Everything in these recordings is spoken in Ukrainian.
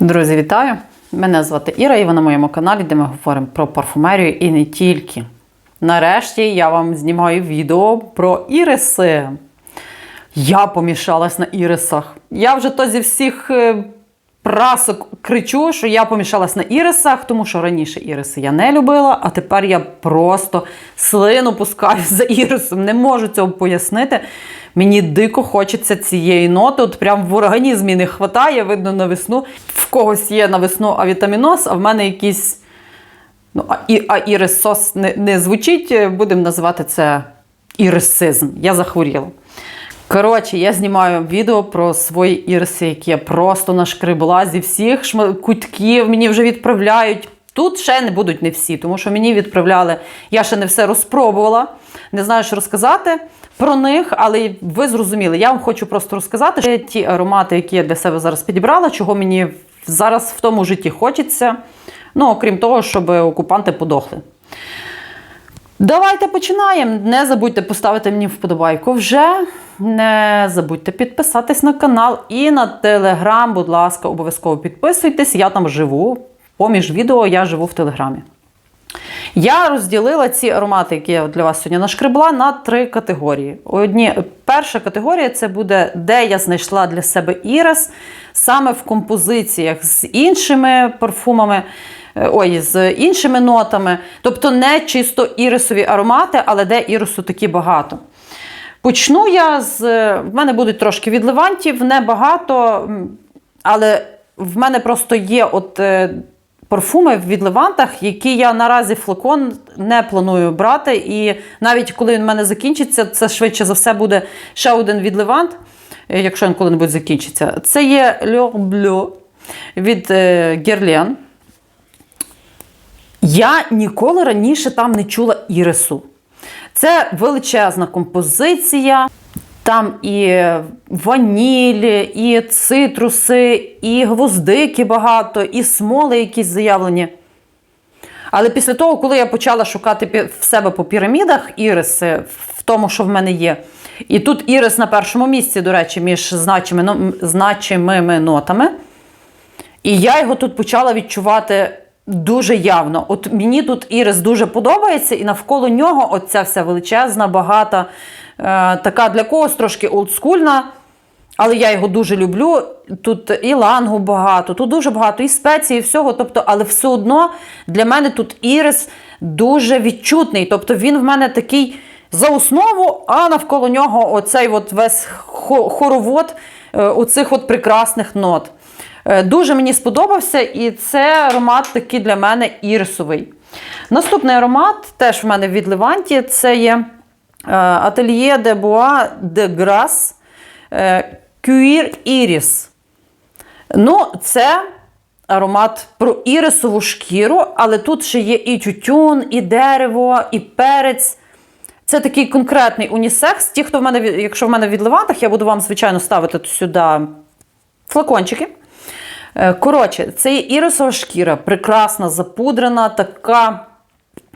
Друзі, вітаю! Мене звати Іра, і ви на моєму каналі, де ми говоримо про парфумерію і не тільки. Нарешті я вам знімаю відео про іриси. Я помішалась на ірисах. Я вже то зі всіх е, прасок кричу, що я помішалась на ірисах, тому що раніше іриси я не любила, а тепер я просто слину пускаю за ірисом. Не можу цього пояснити. Мені дико хочеться цієї ноти. От прям в організмі не вистачає, видно на весну. В когось є на весну авітаміноз, а в мене якийсь. Ну, а, і, а ірисос не, не звучить, будемо називати це ірисизм. Я захворіла. Коротше, я знімаю відео про свої іриси, які я просто нашкребла зі всіх шма- кутків. Мені вже відправляють. Тут ще не будуть не всі, тому що мені відправляли. Я ще не все розпробувала, не знаю, що розказати про них, але ви зрозуміли. Я вам хочу просто розказати, що ті аромати, які я для себе зараз підібрала, чого мені зараз в тому житті хочеться. Ну, окрім того, щоб окупанти подохли. Давайте починаємо. Не забудьте поставити мені вподобайку вже. Не забудьте підписатись на канал і на телеграм, будь ласка, обов'язково підписуйтесь. Я там живу. Поміж відео я живу в телеграмі. Я розділила ці аромати, які я для вас сьогодні нашкребла, на три категорії. Одні, перша категорія це буде, де я знайшла для себе ірис саме в композиціях з іншими парфумами, е, ой, з іншими нотами. Тобто не чисто ірисові аромати, але де ірису такі багато. Почну я з. В мене будуть трошки відливантів, небагато, але в мене просто є от. Парфуми в відливантах, які я наразі флакон не планую брати. І навіть коли він в мене закінчиться, це швидше за все буде ще один відливант, е, якщо він коли-небудь закінчиться. Це є L'Or Bleu від е, Guerlain. Я ніколи раніше там не чула ірису. Це величезна композиція. Там і ваніль, і цитруси, і гвоздики багато, і смоли якісь заявлені. Але після того, коли я почала шукати в себе по пірамідах іриси, в тому, що в мене є, і тут ірис на першому місці, до речі, між значими, но- значимими нотами. І я його тут почала відчувати дуже явно. От мені тут Ірис дуже подобається, і навколо нього оця вся величезна, багата, така для когось трошки олдскульна. Але я його дуже люблю. Тут і лангу багато, тут дуже багато і спецій, і всього. Тобто, але все одно для мене тут Ірис дуже відчутний. Тобто він в мене такий за основу, а навколо нього оцей от весь хоровод е, оцих от прекрасних нот. Е, Дуже мені сподобався, і це аромат такий для мене ірисовий. Наступний аромат теж в мене від Леванті. Це є е, Atelier de Bois de Grasse е, Cuir Ну, це аромат про ірисову шкіру, але тут ще є і тютюн, і дерево, і перець. Це такий конкретний унісекс. Ті, хто в мене, якщо в мене від Левантах, я буду вам, звичайно, ставити сюди флакончики. Е, Коротше, це є ірисова шкіра, прекрасна, запудрена, така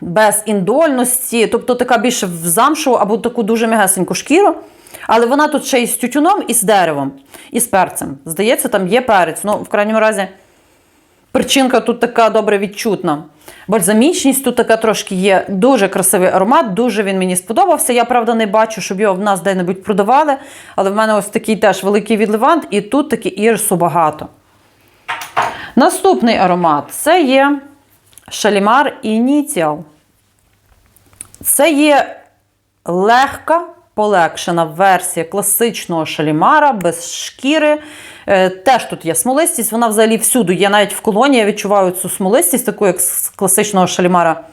без індольності, тобто така більше в замшу або таку дуже м'ягесеньку шкіру. Але вона тут ще і з тютюном, і з деревом, і з перцем. Здається, там є перець. Ну, в крайньому разі, Причинка тут така добре відчутна. Бальзамічність тут така трошки є. Дуже красивий аромат, дуже він мені сподобався. Я, правда, не бачу, щоб його в нас де-небудь продавали. Але в мене ось такий теж великий відливант, і тут таки ірсу багато. Наступний аромат це є Шалімар Initial. Це є легка полегшена версія класичного шалімара без шкіри. Е, Теж тут є смолистість, вона взагалі всюди є. Навіть в колоні я відчуваю цю смолистість, таку як з класичного шалімара.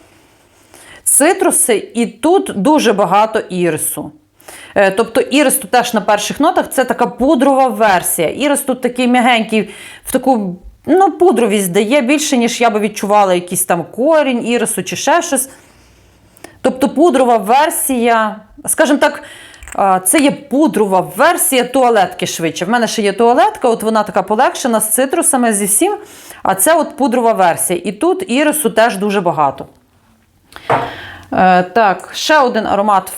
Цитруси, і тут дуже багато ірису. Е, Тобто ірис тут теж на перших нотах це така пудрова версія. Ірис тут такий м'ягенький, в таку ну, пудровість дає більше, ніж я би відчувала якийсь там корінь ірису чи ще щось. Тобто пудрова версія, скажімо так, це є пудрова версія туалетки швидше. В мене ще є туалетка, от вона така полегшена з цитрусами, зі всім. А це от пудрова версія. І тут ірису теж дуже багато. Е, так, ще один аромат,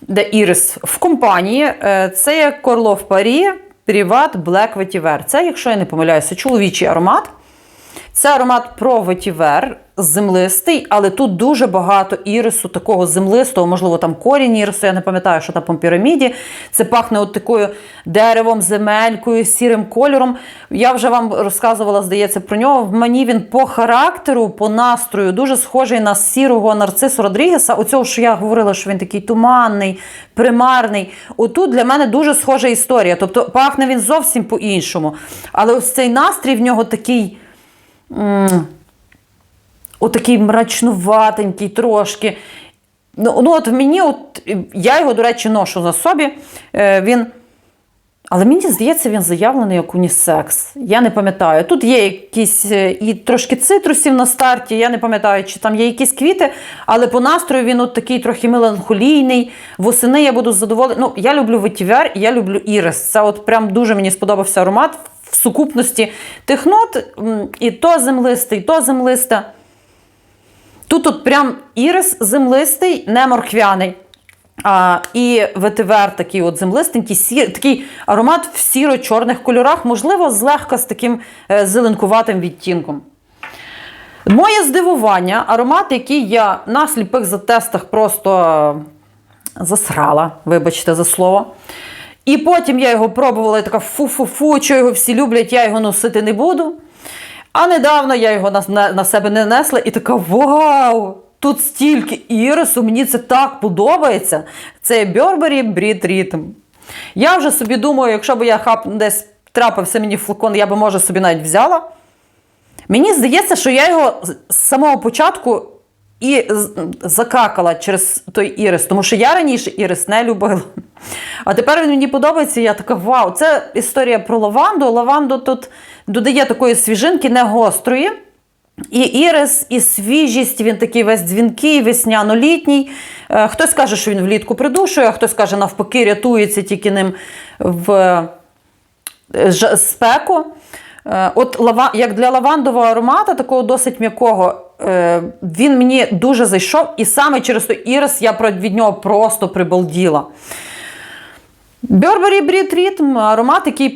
де ірис в компанії. Е, це є Корлов Парі Privat Black Vetiver. Це, якщо я не помиляюся, чоловічий аромат. Це аромат про ветівер, землистий, але тут дуже багато ірису, такого землистого, можливо, там корінь ірису, я не пам'ятаю, що там по піраміді. Це пахне от такою деревом, земелькою, сірим кольором. Я вже вам розказувала, здається, про нього. В мені він по характеру, по настрою дуже схожий на сірого нарцису Родрігеса. Оцього, що я говорила, що він такий туманний, примарний. Отут для мене дуже схожа історія. Тобто пахне він зовсім по-іншому. Але ось цей настрій в нього такий. Отакий мрачнуватенький трошки. Ну, ну от мені, от, я його, до речі, ношу на собі. Е, він, але мені здається, він заявлений як унісекс. Я не пам'ятаю. Тут є якісь е, і трошки цитрусів на старті. Я не пам'ятаю, чи там є якісь квіти, але по настрою він от такий трохи меланхолійний. Восени я буду задоволена. Ну, я люблю ветівер, я люблю ірис. Це от прям дуже мені сподобався аромат в сукупності тих нот. І то землисте, і то землисте. Тут от прям ірис землистий, не морквяний. А, і ветивер такий от землистенький, сір, такий аромат в сіро-чорних кольорах, можливо, злегка з таким е, зеленкуватим відтінком. Моє здивування, аромат, який я на сліпих затестах просто засрала, вибачте за слово. І потім я його пробувала і така фу-фу-фу, що його всі люблять, я його носити не буду. А недавно я його на, на, себе не несла і така вау! Тут стільки ірису, мені це так подобається. Це Burberry Breed Rhythm. Я вже собі думаю, якщо б я хап десь трапився мені флакон, я би, може, собі навіть взяла. Мені здається, що я його з самого початку і закакала через той ірис, тому що я раніше ірис не любила. А тепер він мені подобається, я така вау. Це історія про лаванду. Лаванду тут додає такої свіжинки, не гострої. І ірис, і свіжість, він такий весь дзвінкий, весняно-літній. Е, Хтось каже, що він влітку придушує, а хтось каже, навпаки, рятується тільки ним в е, спеку. Е, От лава, як для лавандового аромату, такого досить м'якого, він мені дуже зайшов, і саме через той ірис я від нього просто прибалділа. Burberry Breed Rhythm – аромат, який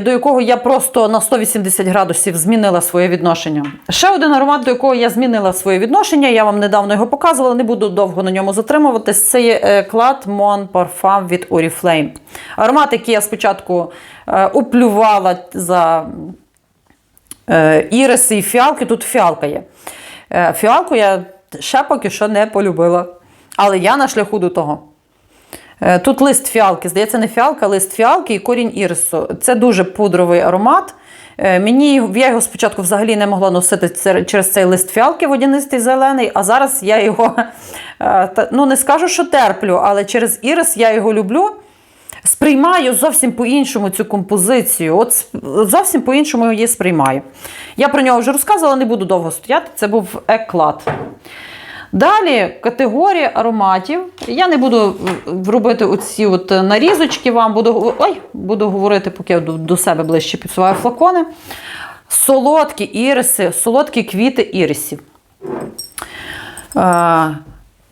до якого я просто на 180 градусів змінила своє відношення. Ще один аромат, до якого я змінила своє відношення. Я вам недавно його показувала, не буду довго на ньому затримуватись. Це є е, Clad Mon Parfum від Oriflame. Аромат, який я спочатку е, уплювала за е, іриси і фіалки. Тут фіалка є. Фіалку я ще поки що не полюбила. Але я на шляху до того. Е, Тут лист фіалки, здається, не фіалка, а лист фіалки і корінь ірису. Це дуже пудровий аромат. Е, Мені я його спочатку взагалі не могла носити через цей лист фіалки водянистий зелений, а зараз я його е, ну не скажу, що терплю, але через ірис я його люблю. Сприймаю зовсім по-іншому цю композицію. От зовсім по-іншому її сприймаю. Я про нього вже розказувала, не буду довго стояти. Це був еклад. Далі категорія ароматів. Я не буду е, робити оці от нарізочки вам, буду, ой, буду говорити, поки я до, до себе ближче підсуваю флакони. Солодкі іриси, солодкі квіти ірисів.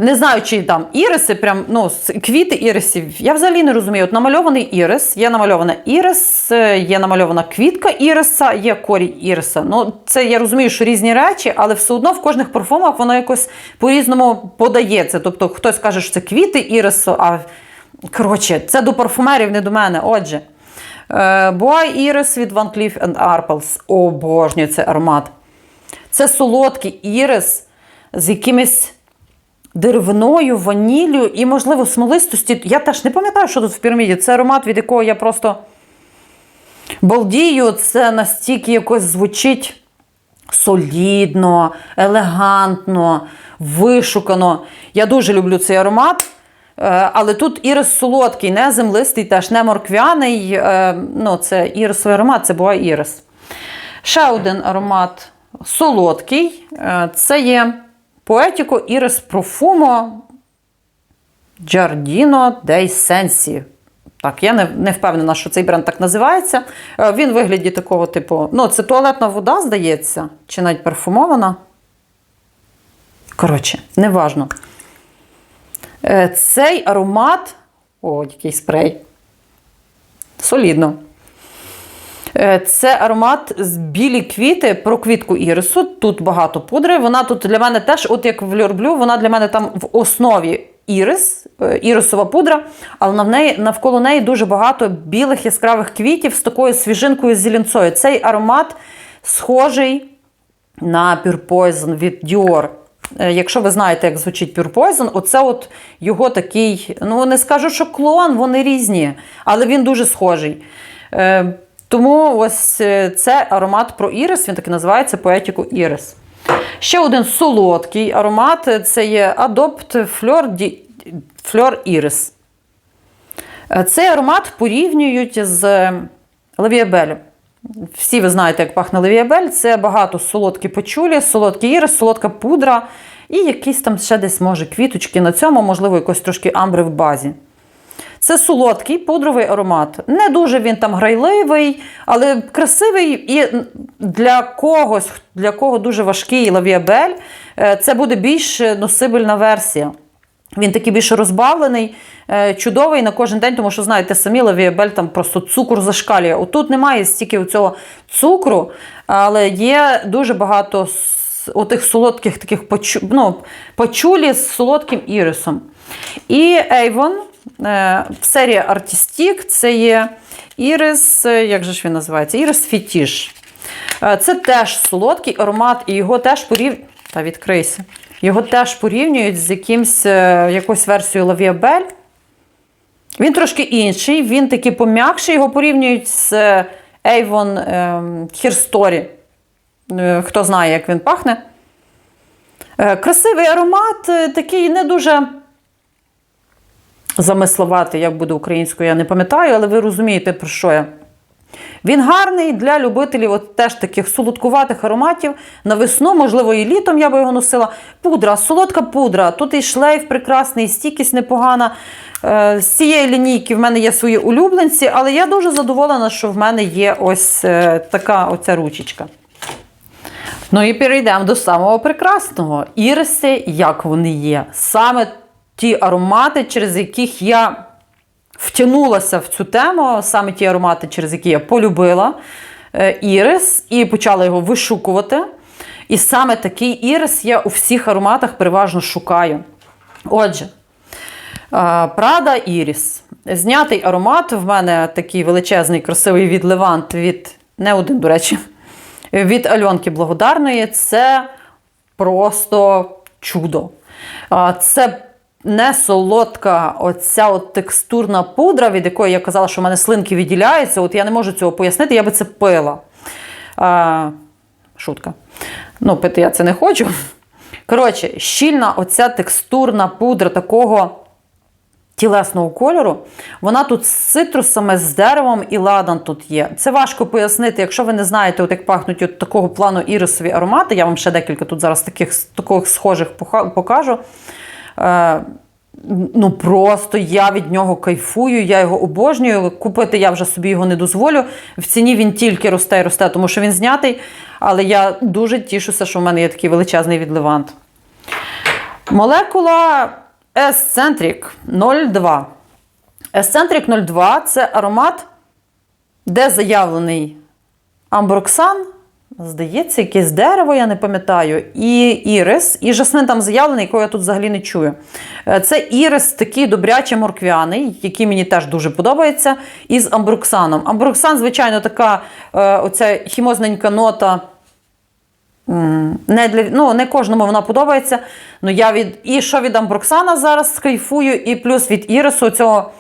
Е, не знаю, чи там іриси, прям, ну, квіти ірисів. Я взагалі не розумію. От намальований ірис, є намальована ірис, е, є намальована квітка іриса, є корінь іриса. Ну, це я розумію, що різні речі, але все одно в кожних парфумах воно якось по-різному подається. Тобто хтось каже, що це квіти ірису, а коротше, це до парфумерів, не до мене. Отже. Boy Iris від Van Cleef Arpels. Обожнюю цей аромат. Це солодкий ірис з якимись деревиною, ваніллю і, можливо, смолистості. Я теж не пам'ятаю, що тут в піраміді. Це аромат, від якого я просто балдію. Це настільки якось звучить солідно, елегантно, вишукано. Я дуже люблю цей аромат. Е, Але тут ірис солодкий, не землистий, теж не морквяний. Е, Ну, це ірисовий аромат, це буває ірис. Ще один аромат солодкий. Е, Це є Poetico Iris Profumo Giardino dei Sensi. Так, я не, не впевнена, що цей бренд так називається. Е, Він вигляді такого типу. Ну, це туалетна вода, здається, чи навіть парфумована. Коротше, неважно. Е, Цей аромат. О, який спрей. Солідно. Е, Це аромат з білі квіти про квітку ірису. Тут багато пудри. Вона тут для мене теж, от як в Льорблю, вона для мене там в основі ірис, е, ірисова пудра, але в неї, навколо неї дуже багато білих яскравих квітів з такою свіжинкою зеленцою. Цей аромат схожий на Pure від Dior. Е, Якщо ви знаєте, як звучить Pure Poison, оце от його такий, ну не скажу, що клон, вони різні, але він дуже схожий. Е, Тому ось е, це аромат про ірис, він так і називається Поетіку Ірис. Ще один солодкий аромат це є Adopt Fleur, Iris. Е, Цей аромат порівнюють з лавіабелем. Всі ви знаєте, як пахне лавіабель. Це багато солодкі пачулі, солодкий ірис, солодка пудра і якісь там ще десь, може, квіточки на цьому, можливо, якось трошки амбри в базі. Це солодкий пудровий аромат. Не дуже він там грайливий, але красивий і для когось, для кого дуже важкий лавіабель, е, це буде більш носибельна версія. Він такий більш розбавлений, е, чудовий на кожен день, тому що, знаєте, самі лавіабель там просто цукор зашкалює. Отут немає стільки цього цукру, але є дуже багато отих солодких таких ну, пачулі з солодким ірисом. І Avon е, в серії Artistic це є ірис, е, як же ж він називається? Ірис Фетіш. Е, Це теж солодкий аромат, і його теж порів... Та відкрийся. Його теж порівнюють з якимсь, якоюсь версією Лавіабель. Він трошки інший, він такий пом'якший, його порівнюють з Avon ем, Hair Story. Е, Хто знає, як він пахне. Красивий аромат, такий не дуже замисловатий, як буде українською, я не пам'ятаю, але ви розумієте, про що я. Він гарний для любителів от теж таких солодкуватих ароматів. На весну, можливо, і літом я би його носила. Пудра, солодка пудра. Тут і шлейф прекрасний, і стійкість непогана. Е, З цієї лінійки в мене є свої улюбленці, але я дуже задоволена, що в мене є ось е, така оця ручечка. Ну і перейдемо до самого прекрасного. Іриси, як вони є. Саме ті аромати, через яких я втягнулася в цю тему, саме ті аромати, через які я полюбила е, ірис і почала його вишукувати. І саме такий ірис я у всіх ароматах переважно шукаю. Отже, е, Прада Іріс. Знятий аромат. В мене такий величезний, красивий від Левант, від не один, до речі, від Альонки Благодарної. Це просто чудо. Це не солодка оця от текстурна пудра, від якої я казала, що в мене слинки відділяються. От я не можу цього пояснити, я би це пила. А, шутка. Ну, пити я це не хочу. Коротше, щільна оця текстурна пудра такого тілесного кольору. Вона тут з цитрусами, з деревом і ладан тут є. Це важко пояснити, якщо ви не знаєте, от як пахнуть от такого плану ірисові аромати. Я вам ще декілька тут зараз таких, таких схожих покажу. Е, ну просто я від нього кайфую, я його обожнюю. Купити я вже собі його не дозволю. В ціні він тільки росте і росте, тому що він знятий. Але я дуже тішуся, що в мене є такий величезний відливант. Молекула Eccentric 02. Eccentric 02 це аромат, де заявлений амброксан, здається, якесь дерево, я не пам'ятаю, і ірис, і жасмин там заявлений, якого я тут взагалі не чую. Е, Це ірис такий добряче морквяний, який мені теж дуже подобається, із амброксаном. Амброксан, звичайно, така е, оця хімозненька нота. Не, для, ну, не кожному вона подобається. Ну, я від, і що від Амброксана зараз кайфую, і плюс від Ірису цього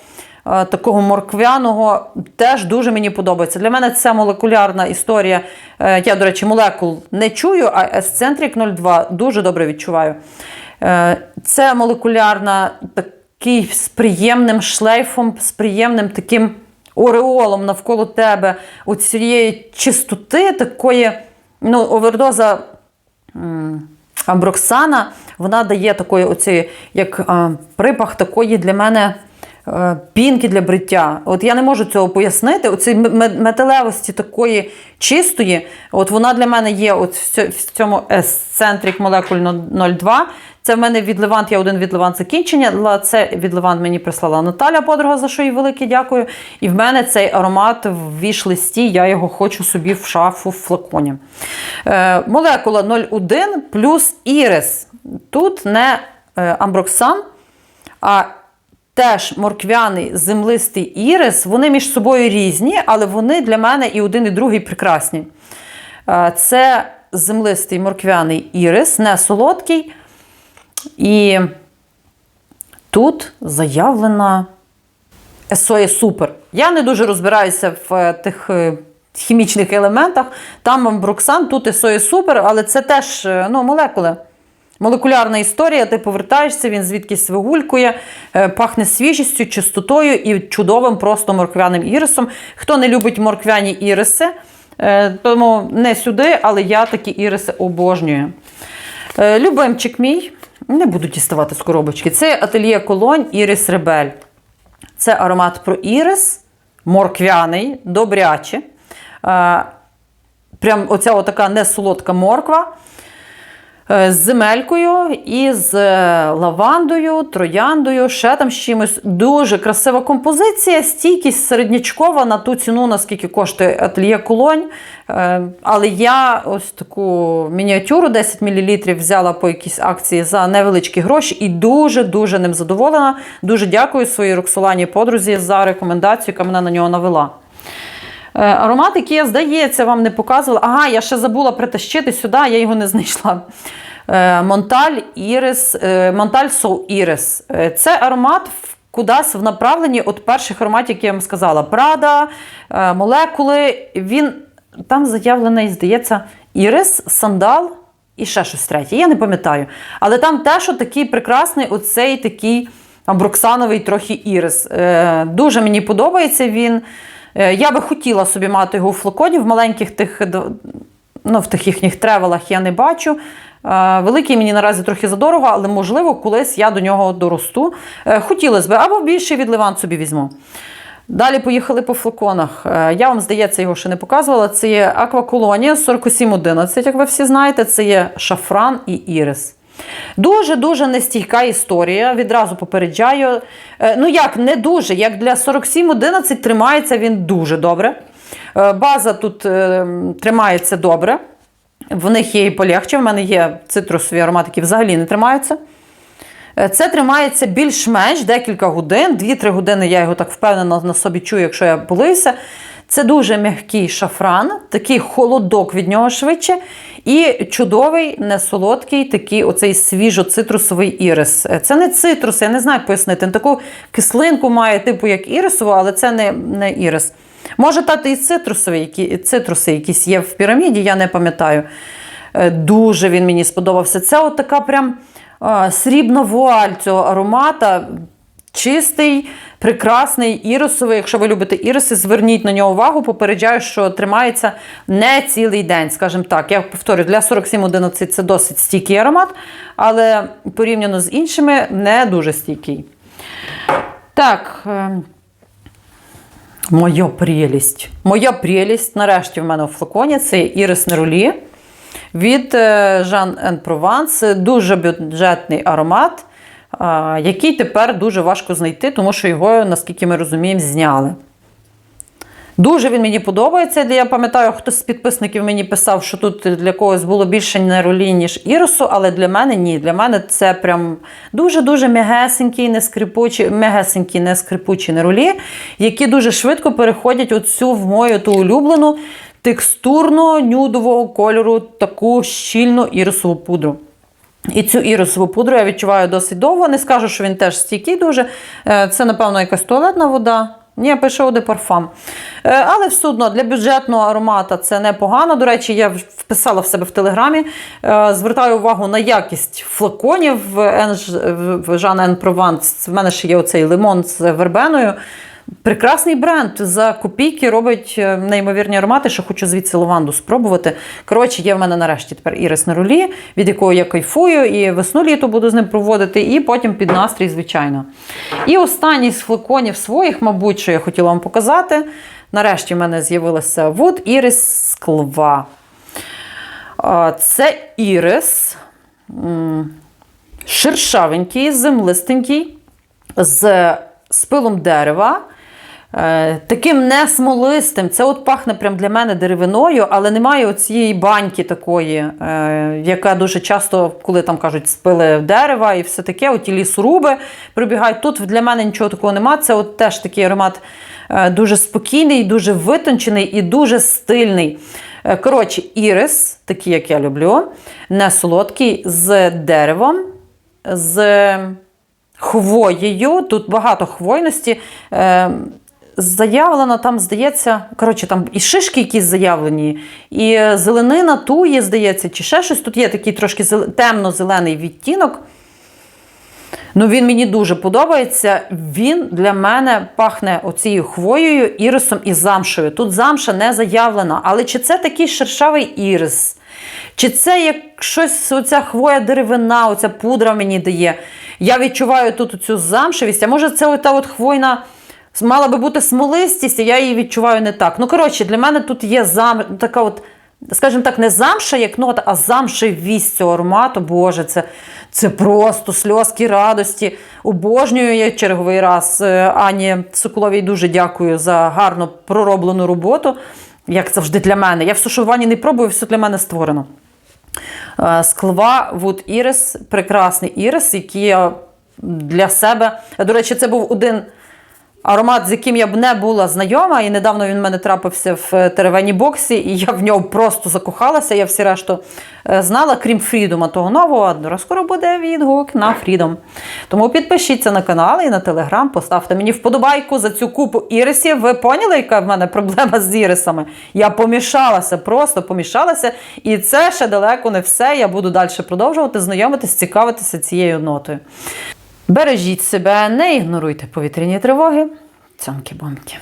такого морквяного теж дуже мені подобається. Для мене це молекулярна історія. Е, я, до речі, молекул не чую, а Eccentric 02 дуже добре відчуваю. Е, це молекулярна такий з приємним шлейфом, з приємним таким ореолом навколо тебе, у цієї чистоти, такої. Ну, овердоза амброксана, вона дає такої оці, як а, припах такої для мене е, пінки для бриття. От я не можу цього пояснити. Оці металевості такої чистої, от вона для мене є от в цьо- в цьому Eccentric Molecule 02. Це в мене від Левант, я один від Левант закінчення. Це від Левант мені прислала Наталя подруга, за що їй велике дякую. І в мене цей аромат в віш-листі, я його хочу собі в шафу в флаконі. Е, молекула 0,1 плюс ірис. Тут не е, амброксан, а теж морквяний землистий ірис. Вони між собою різні, але вони для мене і один, і другий прекрасні. Е, Це землистий морквяний ірис, не солодкий. І тут заявлена SOE Супер. Я не дуже розбираюся в е, тих е, хімічних елементах. Там амброксан, тут SOE Супер, але це теж ну, молекули. Молекулярна історія, ти повертаєшся, він звідкись вигулькує, е, пахне свіжістю, чистотою і чудовим просто морквяним ірисом. Хто не любить морквяні іриси, е, тому не сюди, але я такі іриси обожнюю. Е, Любимчик мій, не буду діставати з коробочки. Це ательє Колонь Ірис Ребель. Це аромат про ірис, морквяний, добряче. Прям оця отака несолодка морква. Е, З земелькою і з е, лавандою, трояндою, ще там з чимось. Дуже красива композиція, стійкість середнячкова на ту ціну, наскільки коштує ательє Колонь. Е, Але я ось таку мініатюру 10 мл взяла по якійсь акції за невеличкі гроші і дуже-дуже ним задоволена. Дуже дякую своїй Роксолані подрузі за рекомендацію, яка мене на нього навела. Е, Аромат, який я, здається, вам не показувала. Ага, я ще забула притащити сюди, я його не знайшла. Е, Монталь Ірис, е, Монталь Соу Ірис. Це аромат кудись в направленні от перших ароматів, які я вам сказала. Прада, молекули. Він там заявлений, здається, ірис, сандал і ще щось третє. Я не пам'ятаю. Але там теж такий прекрасний оцей такий аброксановий трохи ірис. Дуже мені подобається він. Е, Я би хотіла собі мати його у флаконі в маленьких тих, ну, в тих їхніх тревелах я не бачу. Е, Великий мені наразі трохи задорого, але можливо, колись я до нього доросту. Е, Хотілося б, або більше від Левант собі візьму. Далі поїхали по флаконах. Я вам, здається, його ще не показувала. Це є Акваколонія 4711, як ви всі знаєте, це є шафран і ірис. Дуже-дуже нестійка історія. Відразу попереджаю. Е, Ну як, не дуже. Як для 4711 тримається він дуже добре. Е, База тут е, тримається добре. В них є і полегче. В мене є цитрусові аромати, які взагалі не тримаються. Це тримається більш-менш декілька годин. 2-3 години я його так впевнено на собі чую, якщо я полився. Це дуже м'який шафран, такий холодок від нього швидше. І чудовий, несолодкий, такий оцей свіжо-цитрусовий ірис. Е, Це не цитрус, я не знаю, як пояснити. Він таку кислинку має, типу як ірисову, але це не, не ірис. Може, тати і цитрусові, які, цитруси якісь є в піраміді, я не пам'ятаю. Е, Дуже він мені сподобався. Це от така прям срібна вуаль цього аромата. Чистий, прекрасний, ірисовий. Якщо ви любите іриси, зверніть на нього увагу. Попереджаю, що тримається не цілий день, скажімо так. Я повторю, для 4711 це досить стійкий аромат, але порівняно з іншими не дуже стійкий. Так. е, Моя прелість. Моя прелість. Нарешті в мене у флаконі це Ірис Неролі від е, Jean Provence. Дуже бюджетний аромат, який тепер дуже важко знайти, тому що його, наскільки ми розуміємо, зняли. Дуже він мені подобається. Я пам'ятаю, хтось з підписників мені писав, що тут для когось було більше неролі, ніж ірису, але для мене ні. Для мене це прям дуже-дуже м'ягесенький, не скрипучі, м'ягесенькі, не скрипучі неролі, які дуже швидко переходять оцю в мою ту улюблену текстурно нюдового кольору таку щільну ірисову пудру. І цю ірисову пудру я відчуваю досить довго. Не скажу, що він теж стійкий дуже. Е, Це, напевно, якась туалетна вода. Ні, пише Оде парфам. Е, Але все одно для бюджетного аромата це непогано. До речі, я вписала в себе в телеграмі. Е, Звертаю увагу на якість флаконів в Жана Ен Прованс. В мене ще є оцей лимон з вербеною. Прекрасний бренд за копійки робить е, неймовірні аромати, що хочу звідси лаванду спробувати. Коротше, є в мене нарешті тепер ірис на рулі, від якого я кайфую, і весну літо буду з ним проводити, і потім під настрій, звичайно. І останній з флаконів своїх, мабуть, що я хотіла вам показати. Нарешті в мене з'явилася Wood Iris Склва. Це ірис. Шершавенький, землистенький, з спилом дерева. Е, Таким не смолистим. Це от пахне прям для мене деревиною, але немає оцієї баньки такої, е, яка дуже часто, коли там кажуть, спили дерева і все таке, оті лісоруби прибігають. Тут для мене нічого такого немає. Це от теж такий аромат е, дуже спокійний, дуже витончений і дуже стильний. Коротше, ірис, такий, як я люблю, не солодкий, з деревом, з хвоєю. Тут багато хвойності. Е, Заявлено, там, здається, коротше, там і шишки якісь заявлені, і зеленина тує, здається, чи ще щось. Тут є такий трошки зел- темно-зелений відтінок. Ну, він мені дуже подобається. Він для мене пахне оцією хвоєю, ірисом і замшею. Тут замша не заявлена. Але чи це такий шершавий ірис? Чи це як щось, оця хвоя деревина, оця пудра мені дає? Я відчуваю тут цю замшевість, а може це ота от хвойна. Мала би бути смолистість, а я її відчуваю не так. Ну, коротше, для мене тут є зам... така от, скажімо так, не замша як нота, а замшевість цього аромату. Боже, це, це просто сльозки радості. Обожнюю я черговий раз. Е, Ані Соколовій дуже дякую за гарно пророблену роботу. Як завжди для мене. Я в сушуванні не пробую, все для мене створено. Склва Wood Iris, прекрасний ірис, який я для себе. До речі, це був один аромат, з яким я б не була знайома, і недавно він в мене трапився в е, теревені боксі, і я в нього просто закохалася. Я всі решту е, знала, крім Фрідома, того нового. Скоро буде відгук на Фрідом. Тому підпишіться на канал і на телеграм, поставте мені вподобайку за цю купу ірисів. Ви поняли, яка в мене проблема з ірисами? Я помішалася, просто помішалася. І це ще далеко не все. Я буду далі продовжувати знайомитись, цікавитися цією нотою. Бережіть себе, не ігноруйте повітряні тривоги. Цьомки-бомки.